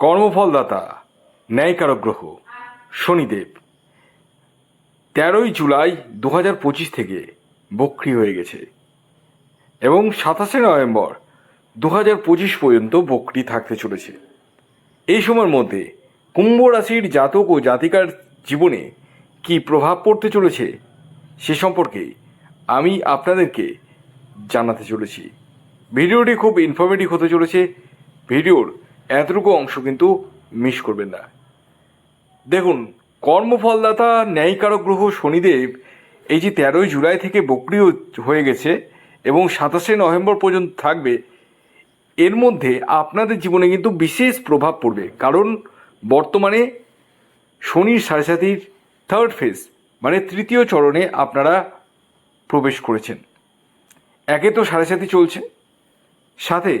কর্মফলদাতা ন্যায়কারক গ্রহ শনিদেব। তেরোই জুলাই দু হাজার পঁচিশ থেকে বক্রি হয়ে গেছে এবং সাতাশে নভেম্বর দু হাজার পঁচিশ পর্যন্ত বক্রি থাকতে চলেছে। এই সময়ের মধ্যে কুম্ভ রাশির জাতক ও জাতিকার জীবনে কি প্রভাব পড়তে চলেছে সে সম্পর্কে আমি আপনাদেরকে জানাতে চলেছি। ভিডিওটি খুব ইনফরমেটিভ হতে চলেছে। ভিডিওর এতটুকু অংশ কিন্তু মিস করবেন না। দেখুন, কর্মফলদাতা, ন্যায়কারক গ্রহ শনিদেব এই যে তেরোই জুলাই থেকে বক্রি হয়ে গেছে এবং সাতাশে নভেম্বর পর্যন্ত থাকবে, এর মধ্যে আপনাদের জীবনে কিন্তু বিশেষ প্রভাব পড়বে। কারণ বর্তমানে শনির সাড়ে সাতির থার্ড ফেজ মানে তৃতীয় চরণে আপনারা প্রবেশ করেছেন। একে তো সাড়ে সাতি চলছে, সাথে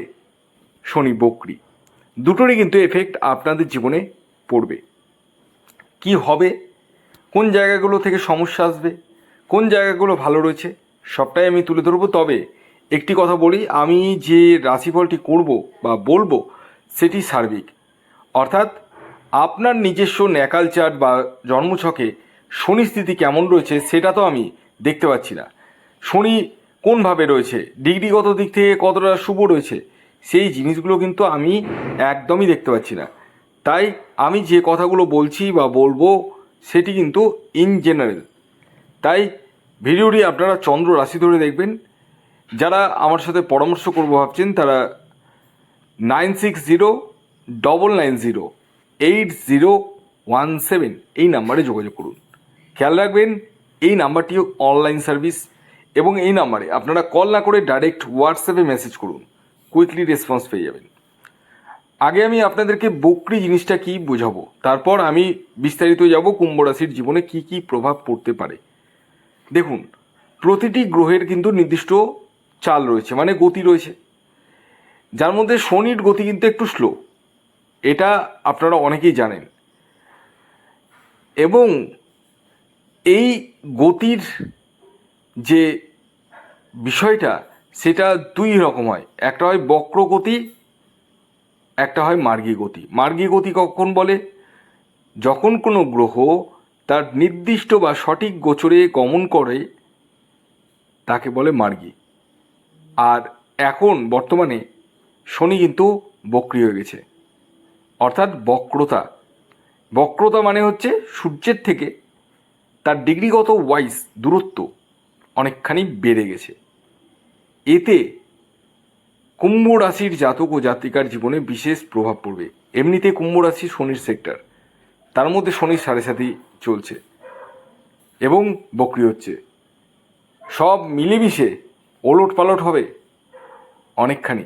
শনি বকরি। দুটোরই কিন্তু এফেক্ট আপনাদের জীবনে পড়বে। কি হবে? কোন জায়গাগুলো থেকে সমস্যা আসবে? কোন জায়গাগুলো ভালো রয়েছে? সবটাই আমি তুলে ধরবো। তবে একটি কথা বলি, আমি যে রাশিফলটি করব বা বলব, সেটি সার্বিক। অর্থাৎ আপনার নিজস্ব ন্যাকাল চার্ট বা জন্মছকে শনি স্থিতি কেমন রয়েছে, সেটা তো আমি দেখতে পাচ্ছি না। শনি কোনভাবে রয়েছে? ডিগ্রিগত দিক থেকে কতটা শুভ রয়েছে? সেই জিনিসগুলো কিন্তু আমি একদমই দেখতে পাচ্ছি না। তাই আমি যে কথাগুলো বলছি বা বলব, সেটি কিন্তু ইন জেনারেল তাই ভিডিওটি আপনারা চন্দ্র রাশি ধরে দেখবেন। যারা আমার সাথে পরামর্শ করব ভাবছেন, তারা nine six zero double nine zero eight zero one seven এই নাম্বারে যোগাযোগ করুন। খেয়াল রাখবেন, এই নাম্বারটিও অনলাইন সার্ভিস এবং এই নাম্বারে আপনারা কল না করে ডাইরেক্ট হোয়াটসঅ্যাপে মেসেজ করুন। কুইকলি রেসপন্স পেয়ে যাবেন। আগে আমি আপনাদেরকে বকরি জিনিসটা কি বোঝাবো, তারপর আমি বিস্তারিত যাব কুম্ভ রাশির জীবনে কি কি প্রভাব পড়তে পারে। দেখুন, প্রতিটি গ্রহের কিন্তু নির্দিষ্ট চাল রয়েছে মানে গতি রয়েছে। যার মধ্যে শনির গতি কিন্তু একটু স্লো এটা আপনারা অনেকেই জানেন। এবং এই গতির যে বিষয়টা সেটা দুই রকম হয়। একটা হয় বক্র গতি, একটা হয় মার্গী গতি। মার্গী গতি কখন বলে? যখন কোনো গ্রহ তার নির্দিষ্ট বা সঠিক গোচরে গমন করে, তাকে বলে মার্গী। আর এখন বর্তমানে শনি কিন্তু বক্রি হয়ে গেছে। অর্থাৎ বক্রতা। বক্রতা মানে হচ্ছে সূর্যের থেকে তার ডিগ্রিগত ওয়াইজ দূরত্ব অনেকখানি বেড়ে গেছে। এতে কুম্ভ রাশির জাতক ও জাতিকার জীবনে বিশেষ প্রভাব পড়বে। এমনিতে কুম্ভ রাশি শনির সেক্টর তার মধ্যে শনির সাড়ে সাথে চলছে এবং বক্রি হচ্ছে। সব মিলেমিশে ওলট পালট হবে অনেকখানি।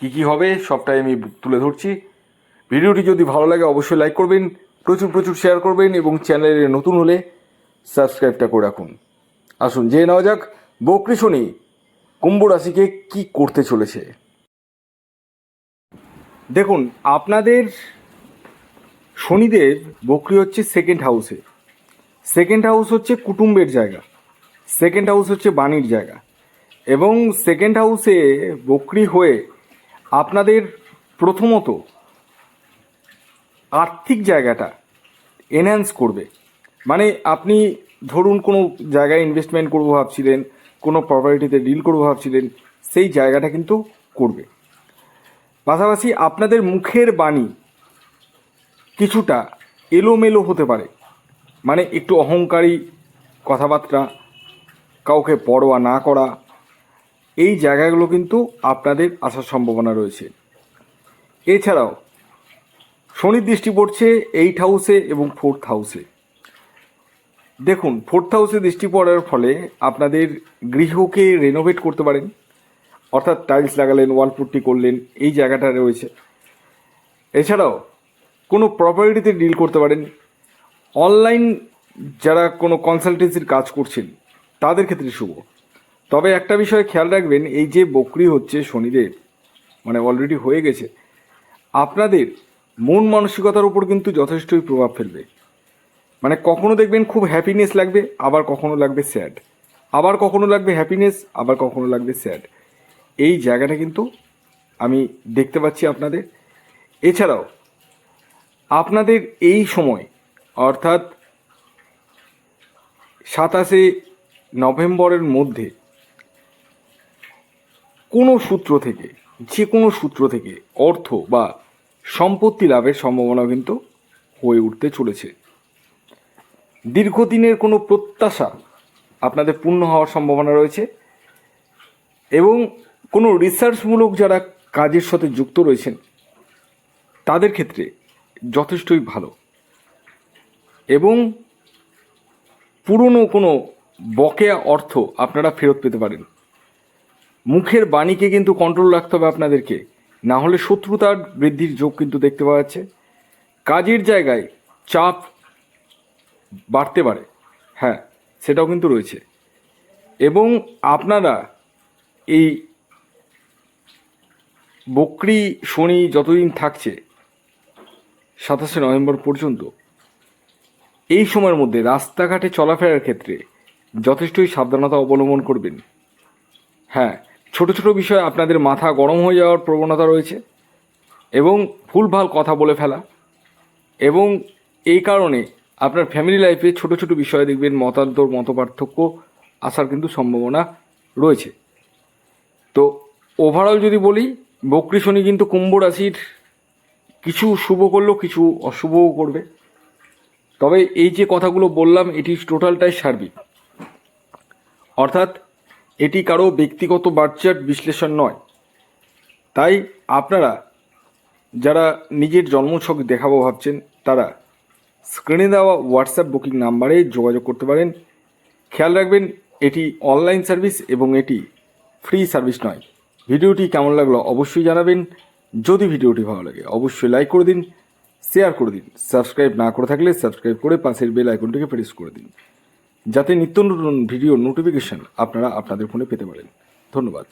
কি কি হবে সবটাই আমি তুলে ধরছি। ভিডিওটি যদি ভালো লাগে অবশ্যই লাইক করবেন, প্রচুর প্রচুর শেয়ার করবেন এবং চ্যানেলে নতুন হলে সাবস্ক্রাইবটা করে রাখুন। আসুন, জেনে নেওয়া যাক, বকরি শনি কুম্ভ রাশিকে কি করতে চলেছে? দেখুন, আপনাদের শনিদেব বকরি হচ্ছে সেকেন্ড হাউসে সেকেন্ড হাউস হচ্ছে কুটুম্বের জায়গা। সেকেন্ড হাউস হচ্ছে বাণীর জায়গা। এবং সেকেন্ড হাউসে বকরি হয়ে আপনাদের প্রথমত আর্থিক জায়গাটা এনহ্যান্স করবে। মানে আপনি ধরুন কোনো জায়গায় ইনভেস্টমেন্ট করব ভাবছিলেন প্রপার্টিতে ডিল করব ভাবছিলেন, সেই জায়গাটা কিন্তু করবে। পাশাপাশি আপনাদের মুখের বাণী কিছুটা এলোমেলো হতে পারে। মানে একটু অহংকারী কথাবার্তা, কাউকে পরোয়া না করা, এই জায়গাগুলো কিন্তু আপনাদের আসার সম্ভাবনা রয়েছে। এছাড়াও, শনির দৃষ্টি পড়ছে এইট হাউসে এবং ফোর্থ হাউসে দেখুন ফোর্থ হাউসে দৃষ্টি পড়ার ফলে আপনাদের গৃহকে রেনোভেট করতে পারেন। অর্থাৎ টাইলস লাগালেন ওয়াল পুট্টি করলেন, এই জায়গাটা রয়েছে। এছাড়াও কোনো প্রপার্টিতে ডিল করতে পারেন। অনলাইন যারা কোনো কনসালটেন্সির কাজ করছেন, তাদের ক্ষেত্রে শুভ। তবে একটা বিষয়ে খেয়াল রাখবেন, এই যে বকরি হচ্ছে শনিদেব মানে অলরেডি হয়ে গেছে, আপনাদের মন মানসিকতার উপর কিন্তু যথেষ্টই প্রভাব ফেলবে। মানে কখনো দেখবেন খুব হ্যাপিনেস লাগবে, আবার কখনো লাগবে স্যাড আবার কখনো লাগবে হ্যাপিনেস আবার কখনো লাগবে স্যাড এই জায়গাটা কিন্তু আমি দেখতে পাচ্ছি আপনাদের। এছাড়াও, আপনাদের এই সময়, অর্থাৎ সাতাশে নভেম্বরের মধ্যে, কোনো সূত্র থেকে, যে কোনো সূত্র থেকে অর্থ বা সম্পত্তি লাভের সম্ভাবনা কিন্তু হয়ে উঠতে চলেছে। দীর্ঘদিনের কোনো প্রত্যাশা আপনাদের পূর্ণ হওয়ার সম্ভাবনা রয়েছে এবং কোনো রিসার্চমূলক যারা কাজের সাথে যুক্ত রয়েছেন, তাদের ক্ষেত্রে যথেষ্টই ভালো। এবং পুরনো কোনো বকেয়া অর্থ আপনারা ফেরত পেতে পারেন। মুখের বাণীকে কিন্তু কন্ট্রোল রাখতে হবে আপনাদেরকে, না হলে শত্রুতার বৃদ্ধির যোগ কিন্তু দেখতে পাওয়া যাচ্ছে। কাজের জায়গায় চাপ বাড়তে পারে। হ্যাঁ সেটাও কিন্তু রয়েছে। এবং আপনারা এই বকরি শনি যতদিন থাকছে, সাতাশে নভেম্বর পর্যন্ত, এই সময়ের মধ্যে রাস্তাঘাটে চলাফেরার ক্ষেত্রে যথেষ্টই সাবধানতা অবলম্বন করবেন। হ্যাঁ ছোট ছোট বিষয়ে আপনাদের মাথা গরম হয়ে যাওয়ার প্রবণতা রয়েছে এবং ভুলভাল কথা বলে ফেলা এবং এই কারণে আপনার ফ্যামিলি লাইফে ছোট ছোট বিষয়ে দেখবেন মতান্তর, মতপার্থক্য আসার কিন্তু সম্ভাবনা রয়েছে। তো ওভারঅল যদি বলি, বকরি শনি কিন্তু কুম্ভ রাশির কিছু শুভ করলেও কিছু অশুভও করবে। তবে এই যে কথাগুলো বললাম, এটি টোটালটাই সার্বিক। অর্থাৎ এটি কারও ব্যক্তিগত বার্চার্ট বিশ্লেষণ নয়। তাই আপনারা যারা নিজের জন্মছক দেখাবো ভাবছেন, তারা স্ক্রিনে দেওয়া হোয়াটসঅ্যাপ বুকিং নাম্বারে যোগাযোগ করতে পারেন। খেয়াল রাখবেন, এটি অনলাইন সার্ভিস এবং এটি ফ্রি সার্ভিস নয়। ভিডিওটি কেমন লাগল অবশ্যই জানাবেন। যদি ভিডিওটি ভালো লাগে, অবশ্যই লাইক করে দিন শেয়ার করে দিন। সাবস্ক্রাইব না করে থাকলে সাবস্ক্রাইব করে পাশের বেল আইকনটিকে প্রেস করে দিন। যাতে নিত্য নতুন ভিডিও নোটিফিকেশন আপনারা আপনাদের ফোনে পেতে পারেন। ধন্যবাদ।